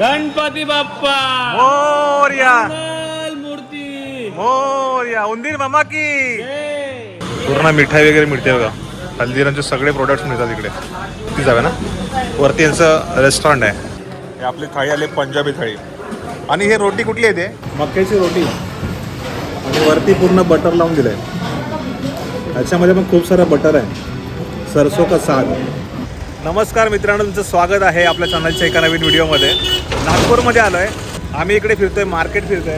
गणपती बाप्पा! मोर्या! मंगल मूर्ती! मोर्या! उंदीर मामा की! जय. पूर्ण मिठाई वगैरे मिळते बघा. हल्दीरांचे सगळे प्रोडक्ट्स मिळतात इकडे. ती जावे ना? वरती यांचं रेस्टॉरंट आहे. हे आपली थाळी आली पंजाबी थाळी. आणि हे रोटी कुठली आहे ते? मक्याची रोटी. आणि वरती पूर्ण बटर लावून दिलंय. त्याच्यामध्ये पण खूप सारं बटर आहे. सरसो का साग. नमस्कार मित्रांनो तुमचं स्वागत आहे आपल्या चॅनलच्या एका नवीन व्हिडिओमध्ये. नागपूरमध्ये आलो आहे आम्ही इकडे फिरतोय मार्केट फिरतोय.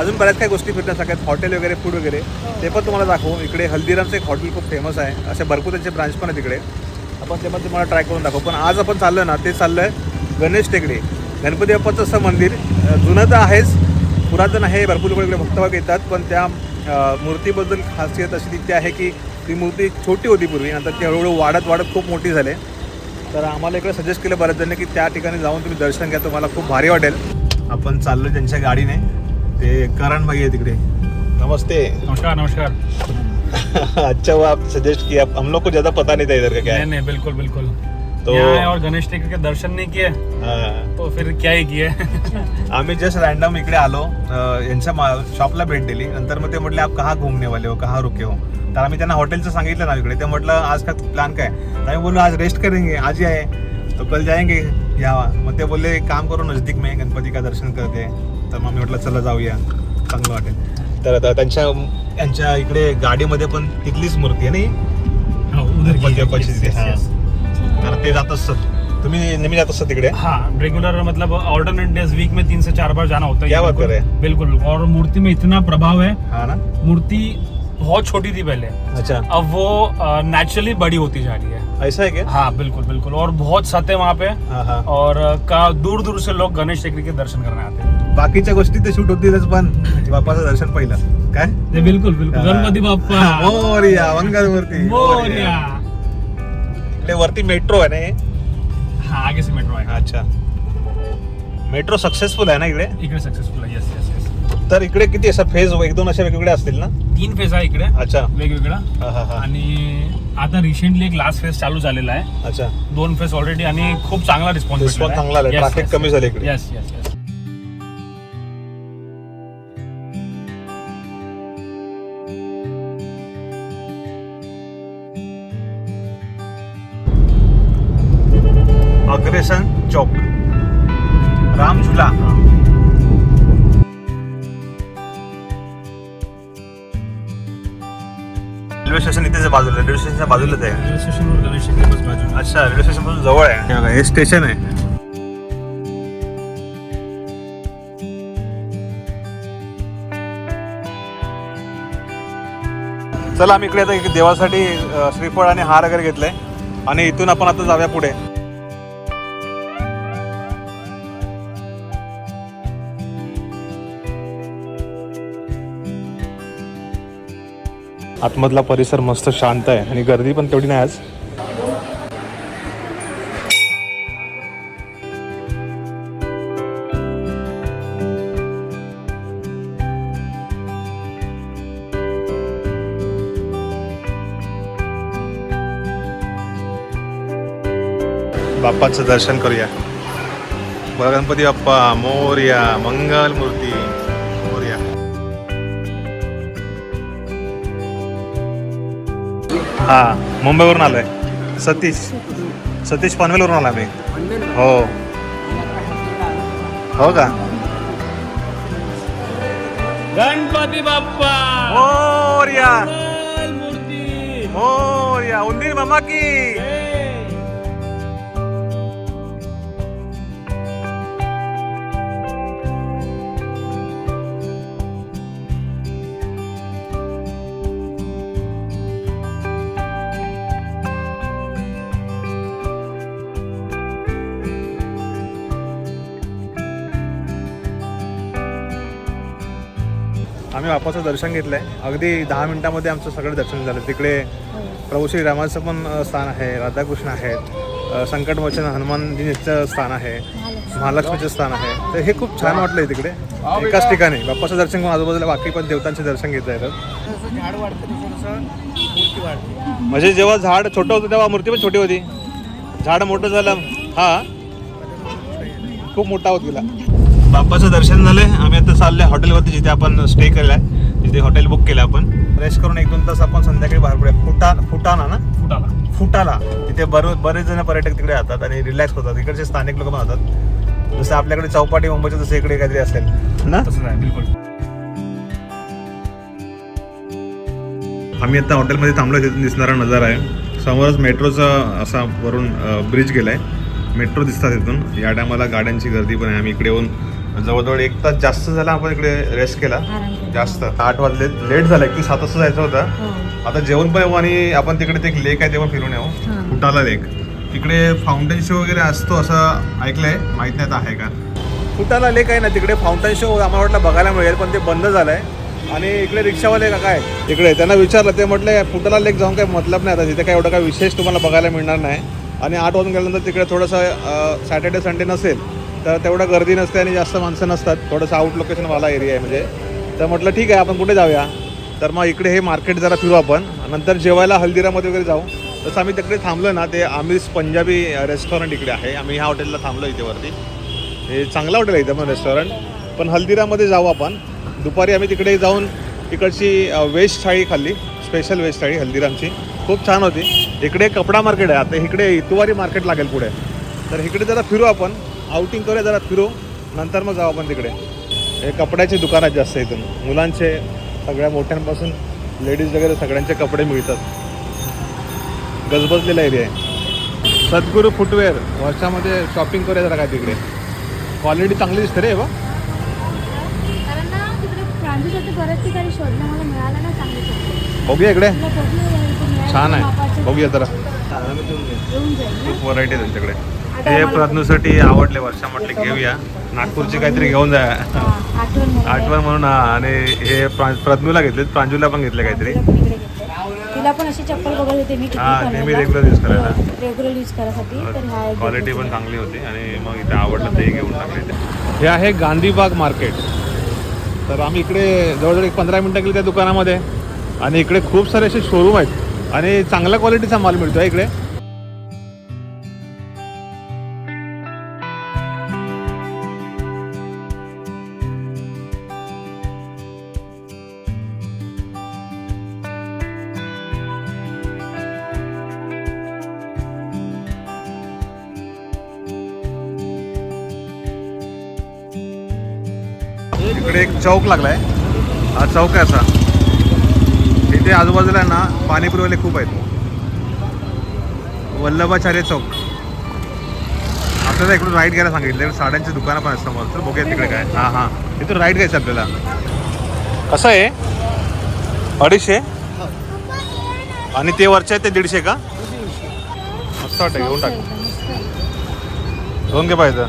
अजून बऱ्याच काही गोष्टी फिरण्यासारख्या आहेत हॉटेल वगैरे फूड वगैरे. ते पण तुम्हाला दाखवू. इकडे हल्दीरामचं एक हॉटेल खूप फेमस आहे. असे भरपूर त्यांचे ब्रांच पण आहेत तिकडे आपण ते पण तुम्हाला ट्राय करून दाखवू. पण आज आपण चाललो ना ते चाललं आहे गणेश टेकडे. गणपती बाप्पाचं असं मंदिर. जुनं तर आहेच पुरातन आहे भरपूर लोक इकडे भक्तभाग येतात पण त्या मूर्तीबद्दल खासियत अशी तिथे आहे की ती मूर्ती छोटी होती पूर्वी. नंतर ती हळूहळू वाढत वाढत खूप मोठी झाली. तर आम्हाला इकडे सजेस्ट केलं बऱ्याच जणांनी की त्या ठिकाणी जाऊन तुम्ही दर्शन घ्या तुम्हाला खूप भारी वाटेल. आपण चाललो त्यांच्या गाडीने. ते करण भाई आहे तिकडे. नमस्ते. नमस्कार नमस्कार. अच्छा वो आप सजेस्ट किया. हम लोग को ज्यादा पता नहीं था इधर का क्या नहीं नहीं बिल्कुल बिल्कुल. तो- और गणेश टेकर के दर्शन नहीं किए हाँ. तो फिर क्या ही किए? आम्ही जस्ट रॅन्डम इकडे आलो. अं, यांच्या शॉपला भेट दिली. नंतर मग ते म्हटले आप कहाँ घूमने वाले हो? कहाँ रुके हो? तर आम्ही त्यांना हॉटेलचं सांगितलं ना इकडे. ते म्हटलं आज का प्लान काय? तर आम्ही बोललो आज रेस्ट करेंगे. आज ही आहे. तो कल जाएंगे यावा मग ते बोलले एक काम करू नजदीक में गणपती का दर्शन करते. तर मग मी म्हटलं चला जाऊया. चांगलं वाटेल. तर आता त्यांच्या यांच्या इकडे गाडीमध्ये पण तिथलीच मूर्ती आहे नाही गणपती बाप्पाची तिथे हा तर ते जात असतात तुम्ही नेहमी जात असतात तिकडे? हाँ रेगुलर मतलब ऑल्टरनेट डेज वीक में तीन से चार बार जाना होता है। क्या बात बिल्कुल- कर रहे हैं? बिल्कुल और मूर्ति में इतना प्रभाव है। हा ना? मूर्ति बहुत छोटी थी पहले। अच्छा। अब वो नेचुरली बड़ी होती जा रही है। ऐसा है क्या? हाँ बिल्कुल बिल्कुल और बहुत सत है वहाँ पे। हा हा। और अ, का दूर दूर से लोग गणेश टेकरी के दर्शन करने आते हैं। बाकीच्या गोष्टी ते शूट होतीलच पण बाप्पाचं दर्शन पहिलं. काय? बिल्कुल बिल्कुल. गणपती बाप्पा. मोर्या मंगल मूर्ती मोरया. इकडे वरती मेट्रो आहे ना हे? हाँ आगे से मेट्रो आएगा अच्छा. मेट्रो सक्सेसफुल आहे ना इकडे? इकडे सक्सेसफुल आहे. येस येस येस तर इकडे किती असं फेज एक दोन असे वेगवेगळे असतील ना? तीन फेज आहे इकडे. अच्छा. वेगवेगळा. हा हा हा. आणि आता रिसेंटली एक लास्ट फेज चालू झालेला आहे. अच्छा. दोन फेज ऑलरेडी आणि खूप चांगला रिस्पॉन्स Response चांगला आलाय. Traffic कमी झालं इकडे. येस येस येस झुला रेल्वे स्टेशन इथेच बाजूला. रेल्वे स्टेशनच्या बाजूलाच आहे. रेल्वे स्टेशनवर गणेश बस अच्छा रेल्वे स्टेशनपासून जवळ आहे. हे बघा, हे स्टेशन आहे. चला आम्ही इकडे आता एक देवासाठी अ, श्रीफळ आणि हार वगैरे घेतलंय. आणि इथून आपण आता जाऊया पुढे. आतमधला परिसर मस्त शांत आहे आणि गर्दी पण तेवढी नाही आज. बाप्पाचं दर्शन करूया. गणपती बाप्पा मोर्या मंगल मूर्ती हा मुंबईवरून आलोय. सतीश. सतीश पनवेलवरून आला मी हो. हो का? गणपती बाप्पा. मोर्या मंगल मूर्ती. मोर्या उंदीर मामा की. आम्ही बाप्पाचं दर्शन घेतलं आहे अगदी दहा मिनिटामध्ये आमचं सगळं दर्शन झालं. तिकडे प्रभू श्रीरामाचं पण स्थान आहे. राधाकृष्ण आहेत. संकटमोचन हनुमानजीचं स्थान आहे. महालक्ष्मीचं स्थान आहे. तर हे खूप छान वाटलंय तिकडे. एकाच ठिकाणी. बाप्पाचं दर्शन घेऊन आजूबाजूला बाकी पण देवतांचे दर्शन घेता येतात म्हणजे जेव्हा झाड छोटं होतं तेव्हा मूर्ती पण छोटी होती. झाड मोठं झालं. हा. खूप मोठा होत गेला. बाप्पाचं दर्शन झालंय. आम्ही आता चाललोय हॉटेलवरती जिथे आपण स्टे केलाय. तिथे हॉटेल बुक केलं आपण. रेस्ट करून एक दोन तास आपण संध्याकाळी बाहेर पडूया. फुटा फुटाना ना? फुटाला फुटाला. तिथे बरो बरेच जण पर्यटक तिकडे राहतात आणि रिलॅक्स होतात. इकडचे स्थानिक लोक पण राहतात जसं आपल्याकडे चौपाटी मुंबईचं जसं इकडे काहीतरी असेल. ना? तसंच आहे बिलकुल. आम्ही आता हॉटेलमध्ये थांबलो तिथून दिसणारा नजारा आहे. समोरच मेट्रोचा असा वरून ब्रिज गेलाय. मेट्रो दिसतात तिथून. या टायमाला गाड्यांची गर्दी पण आहे. आम्ही इकडे येऊन जवळजवळ एक तास जास्त झाला आपण इकडे रेस्ट केला. जास्त. आठ वाजले लेट झाला की सात वाजता जायचं होतं. आता जेवण पण येऊ आणि आपण तिकडे ते एक लेक आहे ते पण फिरून येऊ. फुटाला लेक तिकडे फाउंटेन शो वगैरे असतो असं ऐकलंय माहीत नाही आहे का. फुटाला लेक आहे ना तिकडे फाउंटन शो आम्हाला वाटलं बघायला मिळेल पण ते बंद झालंय. आणि इकडे रिक्षावाले का काय? तिकडे त्यांना विचारलं ते म्हटलं फुटाला लेक जाऊन काही मतलब नाही आता तिथे काय एवढं काय विशेष तुम्हाला बघायला मिळणार नाही. आणि आठ वाजून गेल्यानंतर तिकडे थोडंसं सॅटर्डे संडे नसेल तर तेवढं गर्दी नसते आणि जास्त माणसं नसतात. थोडंसं आउट लोकेशनवाला एरिया आहे म्हणजे. तर म्हटलं ठीक आहे आपण कुठे जाऊया? तर मग इकडे हे मार्केट जरा फिरू आपण. नंतर जेवायला हल्दीरामध्ये वगैरे जाऊ. तसं आम्ही तिकडे थांबलो ना ते आमिष पंजाबी रेस्टॉरंट इकडे आहे. आम्ही ह्या हॉटेलला थांबलो इथे वरती. हे चांगलं हॉटेल आहे इथं पण रेस्टॉरंट पण हल्दीरामध्ये जाऊ आपण. दुपारी आम्ही तिकडे जाऊन तिकडची वेज थाळी खाल्ली. स्पेशल वेज थाळी हल्दीरामची. खूप छान होती. इकडे कपडा मार्केट आहे. आता इकडे इतुवारी मार्केट लागेल पुढे. तर इकडे जरा फिरू आपण. आउटिंग करूया जरा फिरू. नंतर मग जाऊ आपण तिकडे. हे कपड्याचे दुकान आहेत जास्त इथून. मुलांचे सगळ्या मोठ्यांपासून लेडीज वगैरे सगळ्यांचे कपडे मिळतात. गजबजलेला एरिया आहे. सद्गुरू फुटवेअर वर्षामध्ये शॉपिंग करूया जरा काय तिकडे. क्वालिटी चांगली दिसते रे बा बघूया इकडे. छान आहे. बघूया जरा. खूप व्हरायटी आहे त्यांच्याकडे. हे प्रज्ञूसाठी आवडले वर्षा म्हटले घेऊया. नागपूरची काहीतरी घेऊन जा. हा, आठवण म्हणून हा आणि हे प्रा- प्रज्ञूला घेतले प्रांजूला पण घेतले काहीतरी. तिला पण अशी चप्पल बघत होते मी हा, नेहमी use करायला. रेग्युलर यूज करायसाठी तर हा एक क्वालिटी पण. चांगली होती आणि मग इथे आवडलं ते घेऊन टाकले. हे आहे गांधीबाग मार्केट. तर आम्ही इकडे जवळजवळ एक पंधरा मिनटं गेली त्या दुकानामध्ये. आणि इकडे खूप सारे असे शोरूम आहेत. आणि चांगल्या क्वालिटीचा माल मिळतो आहे इकडे. चौक लागलाय. हा चौक आहे असा. इथे आजूबाजूला आहे ना पाणीपुरीवाले खूप आहेत. वल्लभाचार्य चौक. आपल्याला इकडून राईट घ्यायला सांगितलं. साड्यांची दुकानं पण आहेत समोर. तर बघूया तिकडे काय. हां हां. इथून राईट घ्यायचं आपल्याला. कसं आहे? अडीचशे? आणि ते वरचे आहेत ते दीडशे का? मस्त वाटतं घेऊन टाक. आहे. दोन घे पाहिजे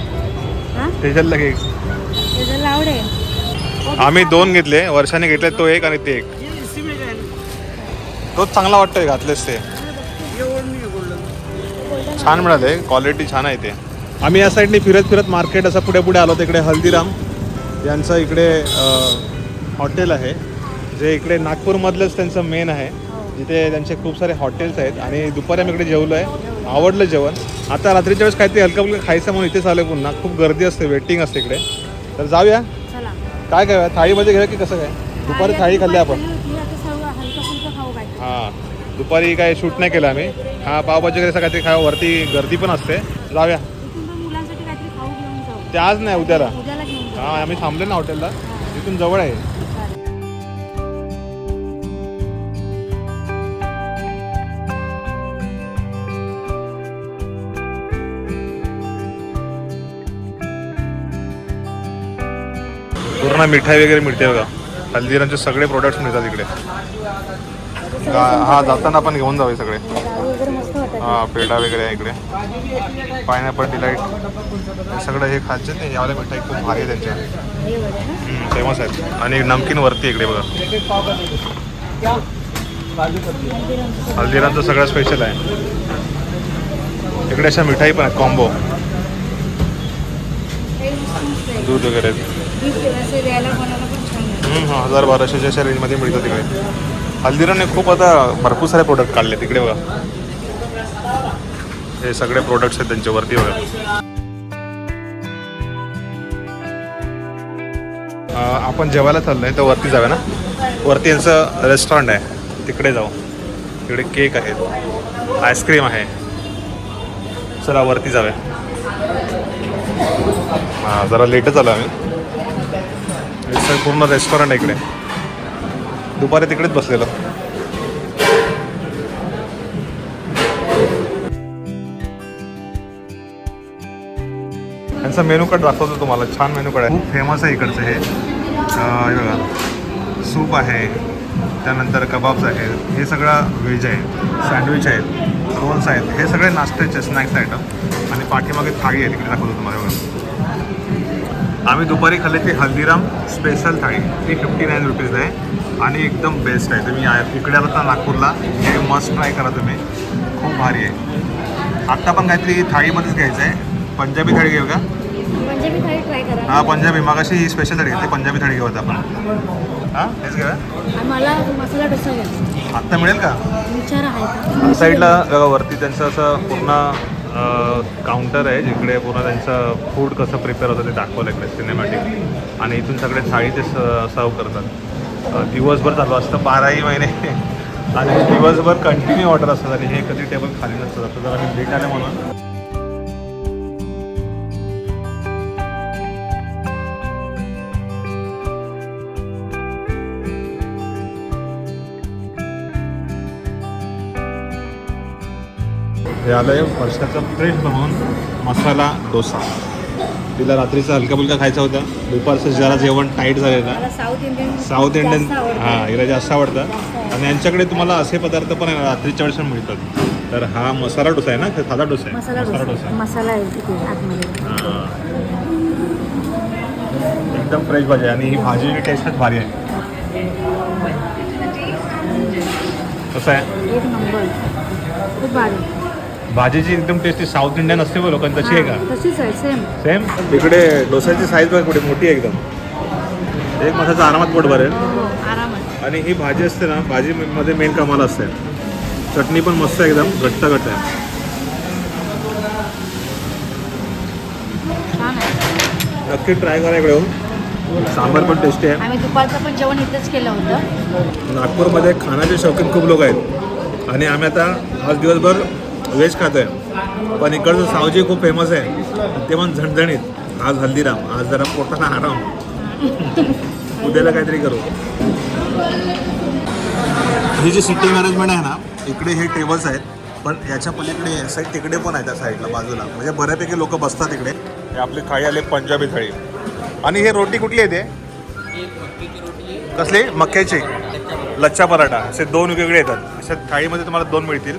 घे त्याच्याला आवडेल आम्ही दोन घेतले वर्षाने घेतले तो एक आणि ते एक. तोच चांगला वाटतोय घातलेस ते. छान मिळाले क्वालिटी छान आहे ते. आम्ही या साईडने फिरत फिरत मार्केट असं पुढे पुढे आलो तिकडे हल्दीराम यांचं इकडे हॉटेल आहे. जे इकडे नागपूरमधलंच त्यांचं मेन आहे. जिथे त्यांचे खूप सारे हॉटेल्स आहेत. आणि दुपारी आम्ही इकडे जेवलो आहे. आवडलं जेवण. आता रात्रीच्या वेळेस काहीतरी हलकं फुलकं खायचं म्हणून इथेच आलं पुन्हा. खूप गर्दी असते वेटिंग असते इकडे. तर जाऊया. काय काय थाळीमध्ये घ्या की कसं काय? दुपारी थाळी खाल्ली आपण. हां. दुपारी काय शूट नाही केलं आम्ही. हा पावभाजी वगैरे असं काहीतरी खावं. वरती गर्दी पण असते. जाऊया. ते आज नाही उद्याला. हां आम्ही थांबले ना हॉटेलला. तिथून जवळ आहे. पूर्ण मिठाई वगैरे मिळते बघा. हल्दीरामचे सगळे प्रोडक्ट्स मिळतात इकडे. हा जाताना आपण घेऊन हे सगळे. हा पेढा वगैरे आहे इकडे. पायनॅपल डिलाईट सगळं हे खायचे नाही यावाल्या मिठाई खूप भारी आहे त्यांच्या. फेमस आहेत. आणि नमकीन वरती इकडे बघा. हल्दीरामचं सगळं स्पेशल आहे. इकडे अशा मिठाई पण आहेत कॉम्बो हे. दूध वगैरे. हजार बाराशेच्या अशा रेंजमध्ये मिळतं तिकडे. हल्दीरामने खूप आता भरपूर सारे प्रोडक्ट काढले तिकडे बघा. हे सगळे प्रोडक्ट्स आहेत त्यांच्यावरती बघा. आपण जेवायला चाललोय तर वरती जाऊया ना? वरती यांचं रेस्टॉरंट आहे. तिकडे जाऊ. तिकडे केक आहेत. आईस्क्रीम आहे. चला वरती जाऊया. हां जरा लेटच आलो आम्ही. सर पूर्ण रेस्टॉरंट आहे इकडे. दुपारी तिकडेच बसलेलं. यांचा मेनू कार्ड दाखवतो तुम्हाला. छान मेनू कार्ड आहे. खूप फेमस आहे इकडचं हे. बघा. सूप आहे. त्यानंतर कबाब्स आहेत. हे सगळं व्हेज आहे. सँडविच आहेत. रोल्स आहेत. हे सगळे नाश्त्याचे स्नॅक्स आयटम आणि पाठीमागे थाळी आहे. तिकडे दाखवतो तुम्हाला. बघा. आम्ही दुपारी खाल्ली ती हल्दीराम स्पेशल थाळी. ती फिफ्टी नाईन रुपीज आहे. आणि एकदम बेस्ट आहे. तुम्ही इकडे आलात ना नागपूरला हे मस्ट ट्राय करा तुम्ही. खूप भारी आहे. आत्ता पण काहीतरी थाळीमध्येच घ्यायचं आहे पंजाबी थाळी घेऊ का? हा पंजाबी. मागाशी ही स्पेशल थाळी घेतली. पंजाबी थाळी घेऊ आता आपण. हां तेच घेऊया आत्ता मिळेल का? साईडला वरती त्यांचं असं पूर्ण काउंटर आहे जिकडे पूर्ण त्यांचं फूड कसं प्रिपेअर होतं ते दाखवलं इकडे सिनेमॅटिक आणि इथून सगळे थाळी ते सर्व करतात. दिवसभर चालू असतं बाराही महिने. आणि दिवसभर कंटिन्यू ऑर्डर असतात आणि हे कधी टेबल खाली नसतं आता जर आम्ही लेट आले म्हणून. हे आलं आहे वर्षाचा फ्रेश बनवून मसाला डोसा. तिला रात्रीचा हलका फुलका खायचा होता. दुपारचं जरा जेवण टाईट झालेलं. South Indian South Indian. हां हिला जास्त आवडतं. आणि यांच्याकडे तुम्हाला असे पदार्थ पण आहे रात्रीच्या वेळेस मिळतात. तर हा मसाला डोसा आहे ना? साधा डोसा आहे? मसाला डोसा. मसाला आहे. एकदम फ्रेश भाजी आहे आणि ही भाजीची टेस्टच भारी आहे. कसं आहे? एक नंबर. खूप भारी. भाजीची एकदम टेस्टी साऊथ इंडियन असते बघ लोकांची तशी आहे. का हा, तशीच आहे सेम सेम तिकडे डोसाची साईज बघ कुठे मोठी आहे एकदम. एक मासाचा आरामात पोट भरेल. हो आरामात. आणि ही भाजी असते ना भाजीमध्ये मेन कमाल असते. चटणी पण मस्त आहे एकदम घट्ट घट्ट आहे. छान आहे. नक्की ट्राय करा इकडे येऊन. सांबार पण टेस्टी आहे. आम्ही दुपारचं पण जेवण इथंच केलं होतं. नागपूरमध्ये खाण्याचे शौकीन खूप लोक आहेत. आणि आम्ही आता आज दिवसभर व्हेज खातं आहे पण इकडचं सावजी खूप फेमस आहे. ते पण झणझणीत. आज हल्दीराम. आज जरा पोटाला आराम. उद्याला काहीतरी करू. ही जी सिटिंग अरेंजमेंट आहे ना इकडे हे टेबल्स आहेत. पण याच्या पलीकडे साईड तिकडे पण आहे त्या साईडला बाजूला. म्हणजे बऱ्यापैकी लोक बसतात इकडे. हे आपली थाळी आली पंजाबी थाळी. आणि हे रोटी कुठली आहे ते? कसली? मक्याची. लच्छा पराठा. असे दोन वेगवेगळे येतात. अशा थाळीमध्ये तुम्हाला दोन मिळतील.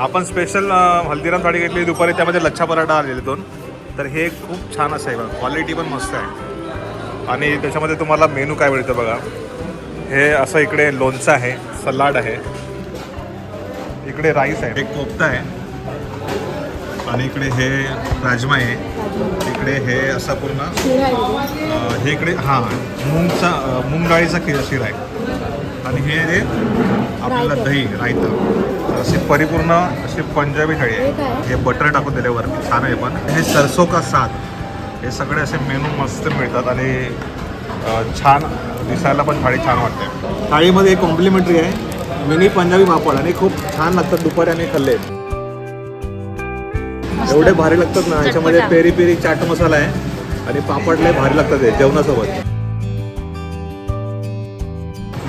आपण स्पेशल हल्दीराम थाळी घेतली दुपारी त्यामध्ये लच्छा पराठा आलेले दोन. तर हे खूप छान असं आहे बघा. क्वालिटी पण मस्त आहे. आणि त्याच्यामध्ये तुम्हाला मेनू काय मिळतं बघा. हे असं इकडे लोणचं आहे. सलाड आहे. इकडे राईस आहे. एक कोफ्ता आहे. आणि इकडे हे राजमा आहे. इकडे हे असं पूर्ण हे इकडे हां मूगचा मूग डाळीचा खीर शिरा आहे. आणि हे रे आपल्याला. दही रायता तर अशी परिपूर्ण अशी पंजाबी थाळी हे? आहे हे बटर टाकून दिले वरती छान आहे पण हे सरसो का साग हे सगळे असे मेनू मस्त मिळतात आणि छान दिसायला पण थाळी छान वाटते थाळीमध्ये एक कॉम्प्लिमेंटरी आहे मिनी पंजाबी पापड आणि खूप छान लागतात दुपारी आम्ही खाल्ले. एवढे भारी लागतात ना याच्यामध्ये. पेरी पेरी चाट मसाला आहे आणि पापड लय भारी लागतात ते जेवणासोबत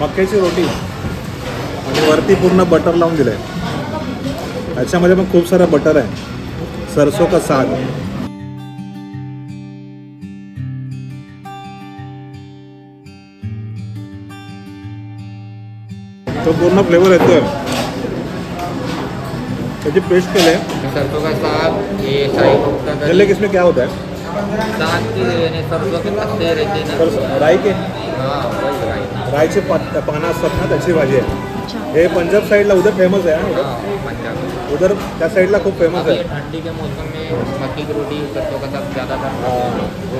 मक्याची रोटी. आणि वरती पूर्ण बटर लावून दिलंय. याच्यामध्ये पण खूप सारं बटर आहे. सरसो का साग. तो पूर्ण फ्लेवर येतोय त्याची पेस्ट केले सरसों का साग ये शाही कोफ्ता जल्ले क्या होता है साग के यानी सरसों के पत्ते रहते हैं ना तर राई के हाँ राईचे पात पानं असतात ना त्याची भाजी आहे. अच्छा. हे पंजाब साईडला उधर फेमस आहे हा? हाँ पंजाब. उधर त्या साईडला खूप फेमस आहे. ठंडी के मौसम में मक्की की रोटी सरसों का साग ज़्यादा करते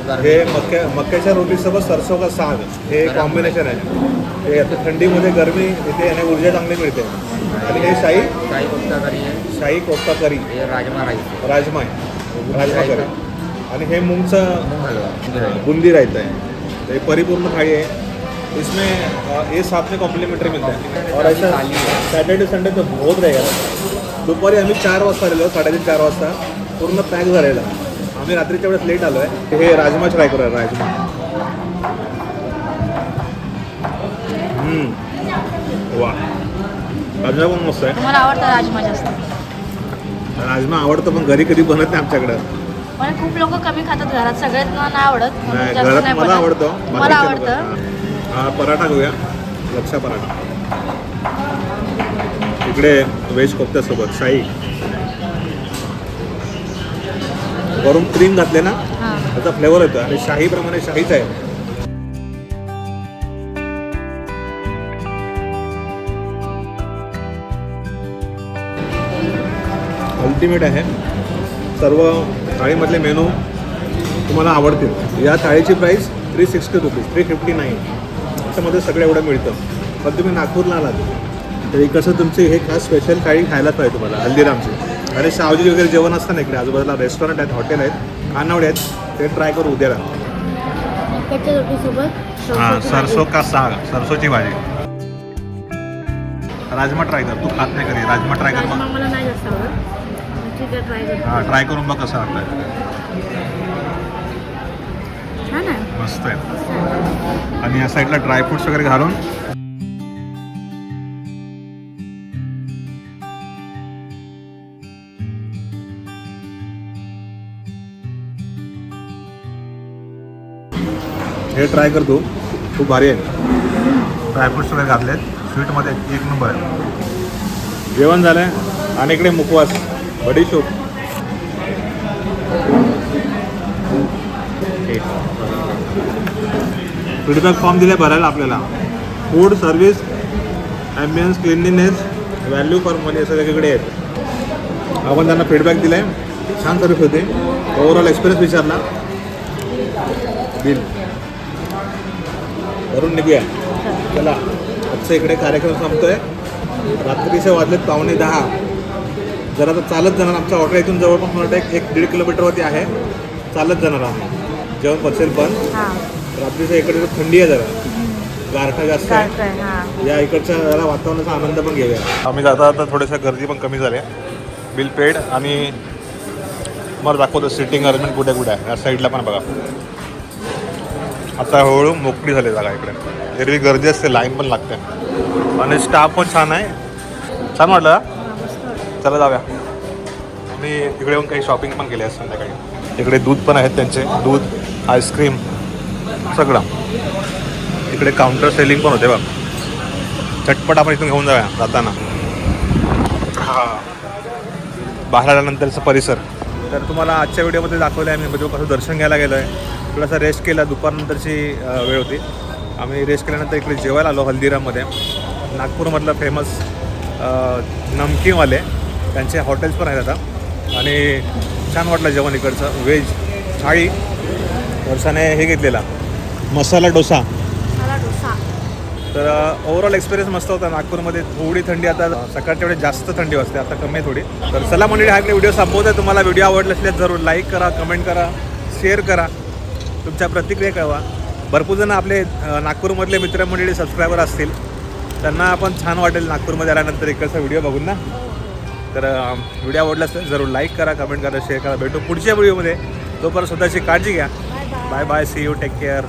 हैं. हे मक्या मक्याच्या रोटीसोबत सरसो का साग हे कॉम्बिनेशन आहे. हे आता थंडीमध्ये गरमी येते आणि ऊर्जा चांगली मिळते. आणि हे शाही? शाही कोफ्ता करी शाही कोफ्ता करी. राजमा राजमा आहे. राजमा करी. आणि हे मुंगचं बुंदी रायता आहे. तो ये परिपूर्ण थाली है इसमें ये साथ में कॉम्प्लीमेंट्री मिलता है और ऐसा सॅटर्डे संडे तर बहुत रहेगा दुपारी आम्ही चार वाजता आलेलो साडेतीन चार वाजता. पूर्ण पॅक झालेला. आम्ही रात्रीच्या वेळेस लेट आलो आहे हे राजमा ट्राय करूया राजमा. वा राजमा पण मस्त आहे. आवडतं राजमा जास्त? राजमा आवडतं पण घरी कधी बनत नाही आमच्याकडं. पण खूप लोक कमी खातात घरात. सगळ्यात नाही आवडत. म्हणून जास्त नाही मला बनत. आवडतं. बाकीचे आवडतं. हा पराठा घेऊया. लक्षा पराठा. इकडे व्हेज कोफ्त्यासोबत शाही वरून क्रीम घातले ना? हां. त्याचा फ्लेवर येतो. आणि शाहीप्रमाणे शाहीच आहे. अल्टिमेट आहे. सर्व थाळीमधले मेनू तुम्हाला आवडतील. या थाळीची price three sixty rupees three fifty nine त्याच्यामध्ये सगळं एवढं मिळतं. पण तुम्ही नागपूरला आलात. तर कसं तुमची हे खास स्पेशल थाळी खायलाच पाहिजे तुम्हाला हल्दीरामची. आणि सावजी वगैरे जेवण असतं ना इकडे आजूबाजूला रेस्टॉरंट आहेत हॉटेल आहेत खानावडे आहेत ते ट्राय करू उद्याला हां सरसो का साग सरसोची भाजी. राजमा ट्राय कर तू खात नाही कधी राजमा ट्राय कर ट्राय हां ट्राय करून बघ कसं वाटतं छान आहे. मस्त आहे. आणि या साईडला ड्रायफ्रुट्स वगैरे घालून. हे ट्राय कर तू. खूप भारी आहे. ड्रायफ्रुट्स वगैरे घातलेत. स्वीटमध्ये एक नंबर आहे. जेवण झालं आणि इकडे मुखवास बडीशोप. फीडबॅक फॉर्म दिले भरायला आपल्याला. Food service ambience cleanliness value for money असं वेगवेगळे आहेत. आपण त्यांना फीडबॅक दिला आहे छान सर्व्हिस होते. ओव्हरऑल एक्सपिरियन्स विचारला. बिल भरून निघूया. चला आजचा इकडे कार्यक्रम संपतोय. रात्रीचे वाजलेत पावणे दहा. जरा तर चालत जाणार. आमचं हॉटेल इथून जवळपास मला वाटतं एक- दीड किलोमीटरवरती आहे. चालत जाणार आम्ही. जेवण पचेल पण. हां. रात्रीच्या इकडे तर थंडी आहे जरा. गारठा जास्त आहे. हां. या इकडच्या जरा वातावरणाचा आनंद पण घेऊया. आम्ही जाता जाता थोड्याशा गर्दी पण कमी झाल्या. बिल पेड आणि मला दाखवतो सिटिंग अरेंजमेंट कुठे कुठे आहे. या साईडला पण बघा. आता हळूहळू मोकळी झाली जागा इकडे. एरवी गर्दी असते लाईन पण लागते. आणि स्टाफ पण छान आहे. छान वाटलं? चला जाऊया. मी इकडे येऊन काही शॉपिंग पण केली आहे संध्याकाळी. इकडे दूध पण आहेत त्यांचे. दूध आईस्क्रीम सगळं. इकडे काउंटर सेलिंग पण होते बघ. चटपट आपण इथून घेऊन जाऊया जाताना. हा. बाहेर आल्यानंतरचा परिसर. तर तुम्हाला आजच्या व्हिडिओमध्ये दाखवलं आहे आम्ही म्हणजे कसं दर्शन घ्यायला गेलो आहे थोडासा रेस्ट केला दुपारनंतरची वेळ होती. आम्ही रेस्ट केल्यानंतर इकडे जेवायला आलो हल्दीराममध्ये. नागपूरमधलं फेमस नमकीनवाले. त्यांचे हॉटेल्स पण आहेत आता आणि छान वाटलं जेवण इकडचं. व्हेज थाळी वर्षाने हे घेतलेला. मसाला डोसा. तर ओव्हरऑल एक्सपिरियन्स मस्त होता. नागपूरमध्ये थोडी थंडी आता सकाळच्या वेळेस जास्त थंडी वाजते आता कमी आहे थोडी. तर चला मंडळी हा व्हिडिओ संपवत आहे तुम्हाला व्हिडिओ आवडला असल्यास जरूर लाईक करा कमेंट करा शेअर करा. तुमच्या प्रतिक्रिया कळवा. भरपूर जण आपले नागपूरमधले मित्रमंडळी सबस्क्रायबर असतील. त्यांना आपण छान वाटेल नागपूरमध्ये आल्यानंतर इकडचा व्हिडिओ बघून ना. तर व्हिडिओ आवडला असेल जरूर लाईक करा कमेंट करा शेअर करा. भेटू पुढच्या व्हिडिओमध्ये तोपर्यंत स्वतःची काळजी घ्या. Bye bye see you take care